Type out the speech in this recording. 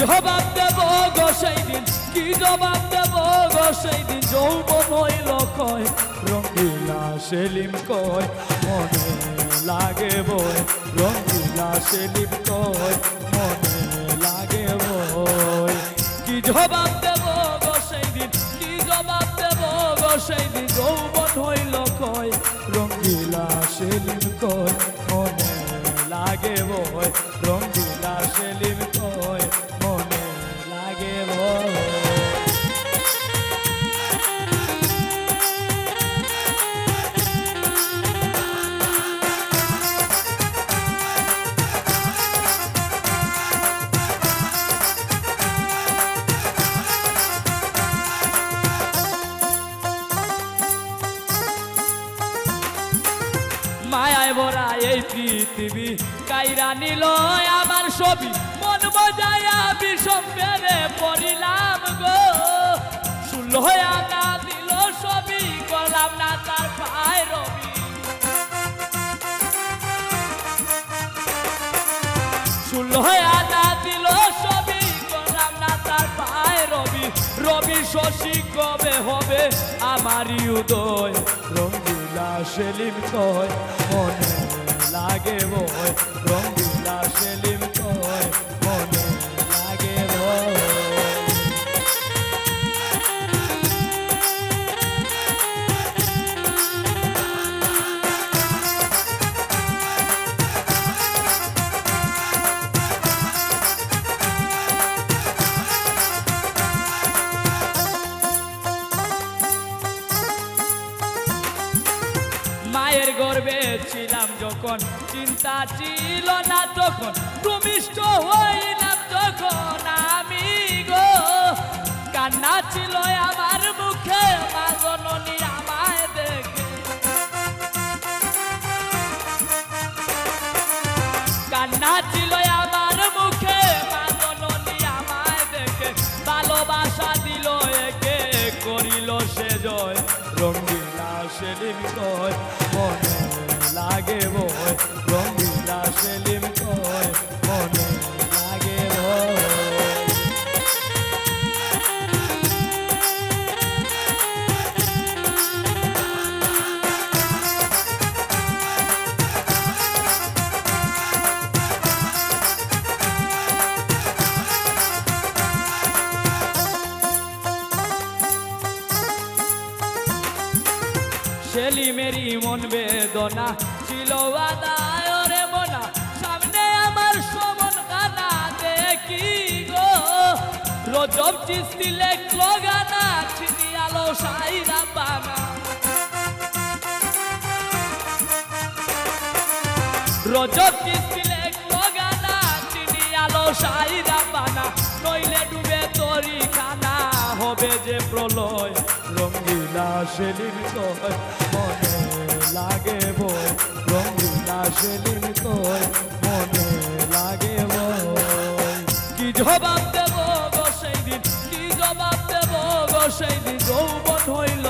জবাব দেব গো সেই দিন কি জবাব দেব গো সেই দিন যৌবন হইল কয় রঙ্গিলা সেলিম কয়, মনে লাগে বই রঙ্গিলা সেলিম কয়, মনে লাগে বই কি জবাব দেব গো সেই দিন কি জবাব দেব গো সেই দিন যৌবন হইল কয় রঙ্গিলা সেলিম কয়, মনে লাগে বই রঙ্গিলা সেলিম মায়ায় ভরা এই পৃথিবী কাইরা নিল আমার ছবি। মন বজায়া বিষম পেরে পড়িলাম গো। সুলহয়া না দিল ছবি করলাম না তার পায় রবি। সুলহয়া না দিল ছবি করলাম না তার পায় রবি। রবি শশী কবে হবে? আমারই উদয় রঙ্গিলা সেলিম কয় মনে লাগে বয় রঙ্গিলা মায়ের গর্বে ছিলাম যখন। চিন্তা ছিল না তখন, ভূমিষ্ঠ হইলাম তখন আমি গো। কান্না ছিল আমার মুখে, মা আমায় দেখে। কান্না সেলিম কয় মনে লাগে বয় রঙ্গিলা সেলিম সেলিমেরই মন বেদনা, ছিল আদায় রে মনা সামনে আমার সমন কানা, দেখি গো। রজব চিস্তি লেখলো গানা চিনি আলো সাইরা বানা। রজব চিস্তি লেখলো গানা চিনি আলো সাইরা বানা। নইলে ডুবে তরি খানা হবে যে প্রলয় রঙ্গিলা সেলিম কয় মনে লাগে বো রঙ্গিলা সেলিম তোর মনে লাগে বো কি জবাব দেব গো সেই দিন কি জবাব দেব গো সেই দিন যৌবন হইল